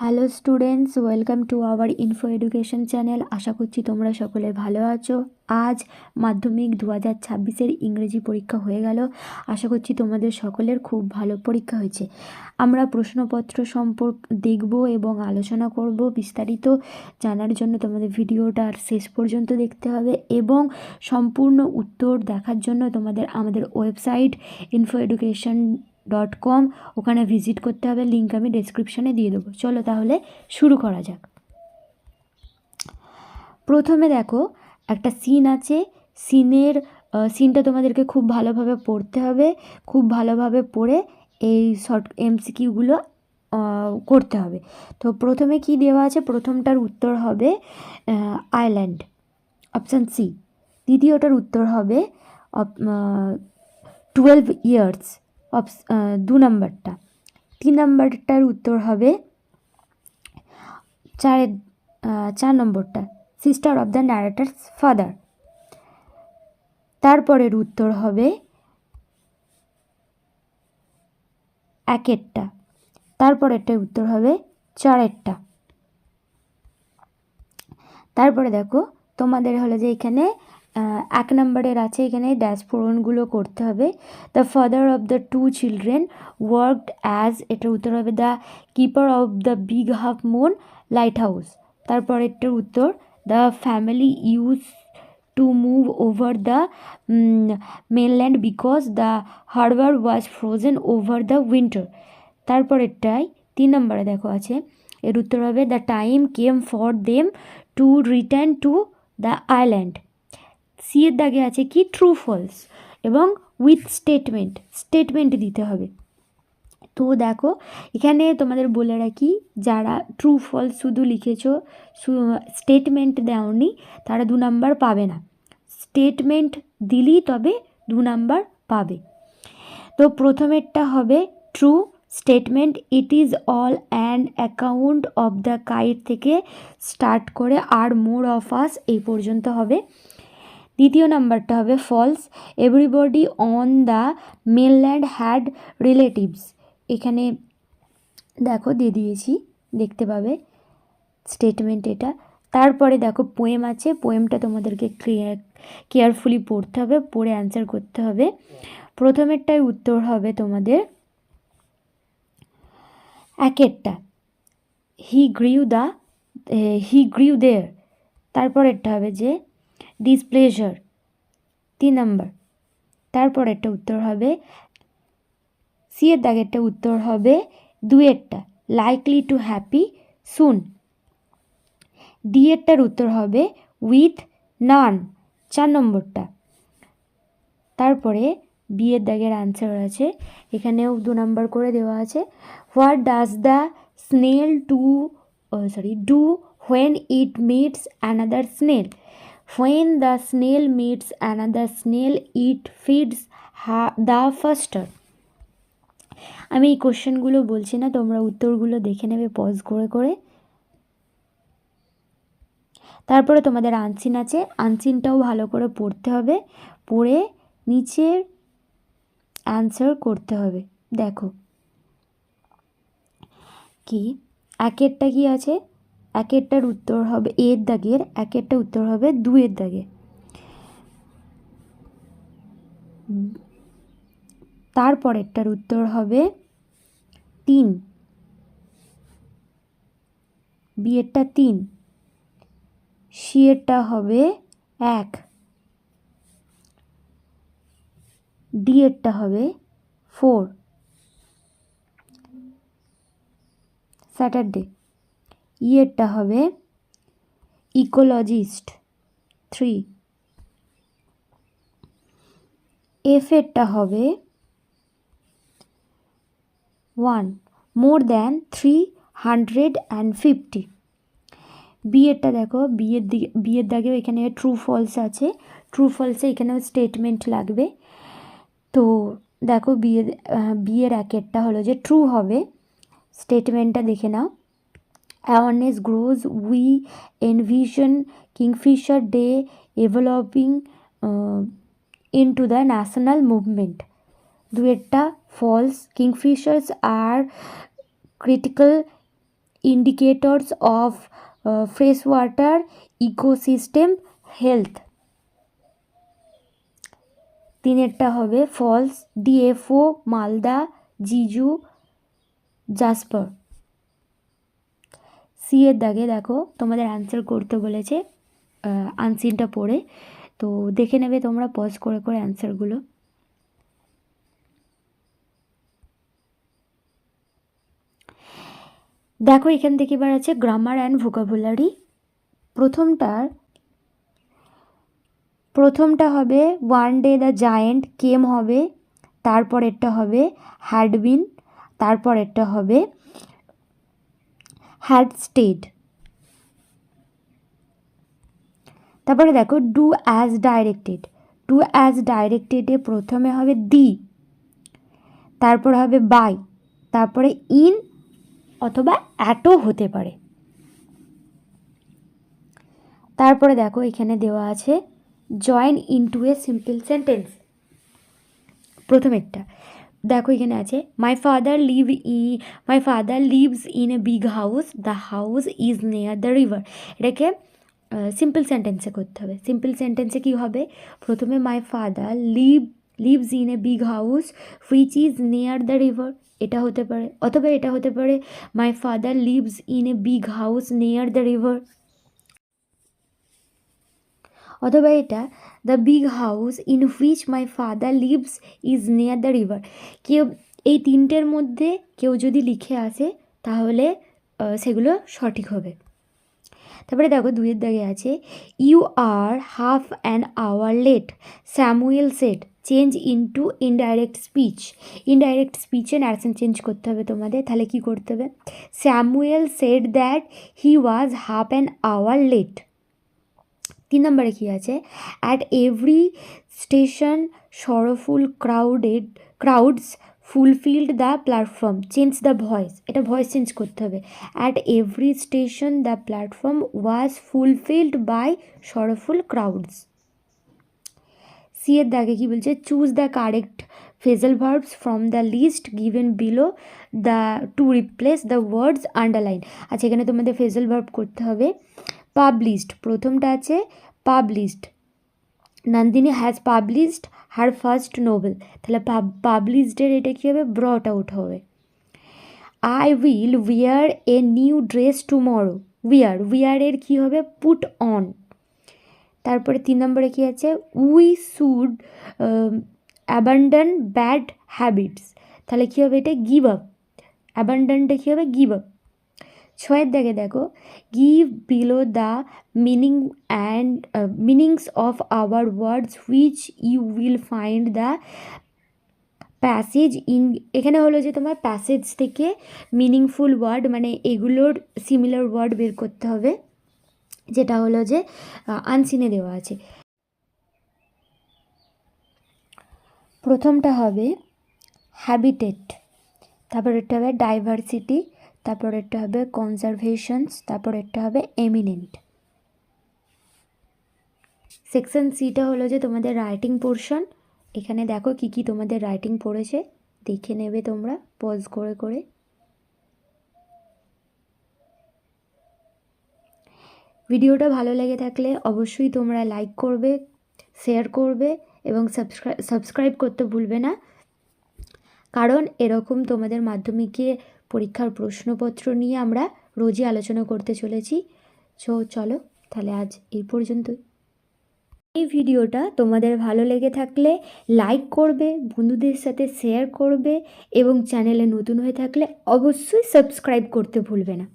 Hello students welcome to our Info Education channel আশা করছি তোমরা সকলে ভালো আছো। আজ মাধ্যমিক দু হাজার ছাব্বিশের ইংরেজি পরীক্ষা হয়ে গেল। আশা করছি তোমাদের সকলের খুব ভালো পরীক্ষা হয়েছে। আমরা প্রশ্নপত্র সম্পর্ক দেখব এবং আলোচনা করব বিস্তারিত। জানার জন্য তোমাদের ভিডিওটা আর শেষ পর্যন্ত দেখতে হবে এবং সম্পূর্ণ উত্তর দেখার জন্য তোমাদের আমাদের website Info Education dot com ওখানে ভিজিট করতে হবে লিঙ্ক আমি ডেসক্রিপশানে দিয়ে দেবো। চলো তাহলে শুরু করা যাক। প্রথমে দেখো, একটা সিন আছে। সিনের সিনটা তোমাদেরকে খুব ভালোভাবে পড়তে হবে, খুব ভালোভাবে পড়ে এই শর্ট এমসিকিউগুলো করতে হবে। তো প্রথমে কি দেওয়া আছে? প্রথমটার উত্তর হবে আইল্যান্ড অপশান সি দ্বিতীয়টার উত্তর হবে টুয়েলভ ইয়ার্স অপস দু নম্বরটা। তিন নম্বরটার উত্তর হবে চারের চার নম্বরটা sister of the narrator's father তারপরের উত্তর হবে একেরটা। তারপরেরটার উত্তর হবে চারেরটা। তারপরে দেখো, তোমাদের হলো যে এখানে এক নম্বরের আছে এখানে ড্যাশ পূরণগুলো করতে হবে। The father of the two children worked as এটার উত্তর হবে the keeper of the big half moon lighthouse তারপরেরটার উত্তর the family use to move over the mainland because the harbour was frozen over the winter তারপরেরটাই তিন নম্বরে দেখো আছে, এর উত্তর হবে the time came for them to return to the island C এর দাগে আছে কি? ট্রু ফলস এবং উইথ স্টেটমেন্ট স্টেটমেন্ট দিতে হবে। তো দেখো, এখানে তোমাদের বলে রাখি, যারা ট্রু ফলস শুধু লিখেছ স্টেটমেন্ট দেওনি, তারা দু নাম্বার পাবে না। স্টেটমেন্ট দিলেই তবে দু নাম্বার পাবে। তো প্রথমেরটা হবে true statement it is all and account of the kite থেকে স্টার্ট করে, আর মোর অফ আস এই পর্যন্ত হবে। দ্বিতীয় নাম্বারটা হবে false everybody on the mainland had relatives এখানে দেখো দিয়ে দিয়েছি, দেখতে পাবে স্টেটমেন্ট এটা। তারপরে দেখো পোয়েম আছে পোয়েমটা তোমাদেরকে কেয়ারফুলি পড়তে হবে, পড়ে অ্যান্সার করতে হবে। প্রথমেরটাই উত্তর হবে তোমাদের একেরটা। হি গ্রিউ দ্য হি গ্রিউ দেয়ার তারপরেরটা হবে যে ডিসপ্লেজার তিন নম্বর। তারপর একটা উত্তর হবে। সি এর দাগেরটা উত্তর হবে। দুয়েরটা likely to happy soon D এরটার উত্তর হবে উইথ নান চার নম্বরটা। তারপরে বিয়ের দাগের আনসার আছে। এখানেও দু নম্বর করে দেওয়া আছে। What does the snail to sorry do when it meets another snail the snail meets another snail it feeds ha the faster আমি এই কোশ্চেনগুলো বলছি না, তোমরা উত্তরগুলো দেখে নেবে পজ করে করে। তারপরে তোমাদের আনসিন আছে, আনসিনটাও ভালো করে পড়তে হবে, পড়ে নিচের অ্যান্সার করতে হবে। দেখো। কি? একেরটা কি আছে? একেরটার উত্তর হবে এর দাগের একেরটা উত্তর হবে দুয়ের দাগে। তারপরেরটার উত্তর হবে তিন। বিয়েরটা তিন। সিয়েরটা হবে এক। ডিয়েরটা হবে ফোর। স্যাটারডে। ইয়েরটা হবে ইকোলজিস্ট থ্রি। এফেরটা হবে one, more than three hundred and fifty. বিয়েরটা দেখো বিয়ের দিকে বিয়ের দাগেও এখানে ট্রু ফলস আছে। ট্রু ফলসে এখানেও স্টেটমেন্ট লাগবে। তো দেখো বিয়ের বিয়ের একেরটা হলো যে ট্রু হবে। স্টেটমেন্টটা দেখে নাও। Awareness grows we envision kingfisher day developing into the national movement দুয়েরটা false kingfishers are critical indicators of fresh water ecosystem health তিনেরটা হবে ফলস ডিএফও মালদা জিজু জাসপার সি এর দাগে দেখো তোমাদের অ্যান্সার করতে বলেছে আনসিনটা পড়ে। তো দেখে নেবে তোমরা পজ করে করে অ্যান্সারগুলো দেখো এখান থেকে এবার আছে গ্রামার অ্যান্ড ভোকাবুলারি প্রথমটার প্রথমটা হবে one day the giant came হবে, তারপরেরটা হবে হ্যাডবিন তারপরেরটা হবে হ্যাড স্টেড তারপরে দেখো do as directed do as ডাইরেক্টেডে প্রথমে হবে দি তারপর হবে বাই তারপরে ইন অথবা অ্যাটও হতে পারে। তারপরে দেখো, এখানে দেওয়া আছে join into a simple sentence প্রথমেরটা দেখো এখানে আছে my father live E my father lives in a big house the house is near the river এটাকে সিম্পল সেন্টেন্সে করতে হবে। সিম্পল সেন্টেন্সে কী হবে? প্রথমে my father live lives in a big house which is near the river এটা হতে পারে, অথবা এটা হতে পারে my father lives in a big house near the river অথবা এটা the big house in which my father lives is near the river কেউ, এই তিনটের মধ্যে কেউ যদি লিখে আসে, তাহলে সেগুলো সঠিক হবে। তারপরে দেখো দুইয়ের দাগে আছে you are half an hour late Samuel said change into indirect speech indirect স্পিচে narration change করতে হবে তোমাদের, তাহলে কি করতে হবে? Samuel said that he was half an hour late তিন নম্বরে কী আছে? At every station sorrowful crowded crowds fulfilled the platform change the voice এটা ভয়েস চেঞ্জ করতে হবে। At every station the platform was fulfilled by sorrowful crowds C এর দাগে কী বলছে? Choose the correct phrasal verbs from the list given below the to replace the words underline আচ্ছা এখানে তোমাদের phrasal verb করতে হবে। পাবলিশড প্রথমটা আছে published Nandini has published her first novel তাহলে পাবলিশডের এটা কী হবে? ব্রট আউট হবে। I will wear a new dress tomorrow wear উইয়ারের কী হবে? পুট অন তারপরে তিন নম্বরে কী আছে? We should abandon bad habits তাহলে কী হবে এটা? গিভ আপ অ্যাবান্ডানটা কী হবে? গিভ আপ ছয়ের দাগে দেখো give below the meaning and meanings of our words which you will find the passage in এখানে হলো যে তোমার প্যাসেজ থেকে মিনিংফুল ওয়ার্ড মানে এগুলোর সিমিলার ওয়ার্ড বের করতে হবে, যেটা হলো যে আনসিনে দেওয়া আছে। প্রথমটা হবে হ্যাবিটেট তারপরেরটা হবে ডাইভার্সিটি তারপরেরটা হবে কনজারভেশনস তারপরেরটা হবে এমিনেন্ট সেকশন সিটা হলো যে তোমাদের রাইটিং পোর্শন এখানে দেখো কি কি তোমাদের রাইটিং পড়েছে, দেখে নেবে তোমরা পজ করে করে। ভিডিওটা ভালো লেগে থাকলে অবশ্যই তোমরা লাইক করবে শেয়ার করবে এবং সাবস্ক্রাইব করতে ভুলবে না। কারণ এরকম তোমাদের মাধ্যমিকে পরীক্ষার প্রশ্নপত্র নিয়ে আমরা রোজই আলোচনা করতে চলেছি। সো চলো, তাহলে আজ এই পর্যন্তই। এই ভিডিওটা তোমাদের ভালো লেগে থাকলে লাইক করবে, বন্ধুদের সাথে শেয়ার করবে এবং চ্যানেলে নতুন হয়ে থাকলে অবশ্যই সাবস্ক্রাইব করতে ভুলবে না।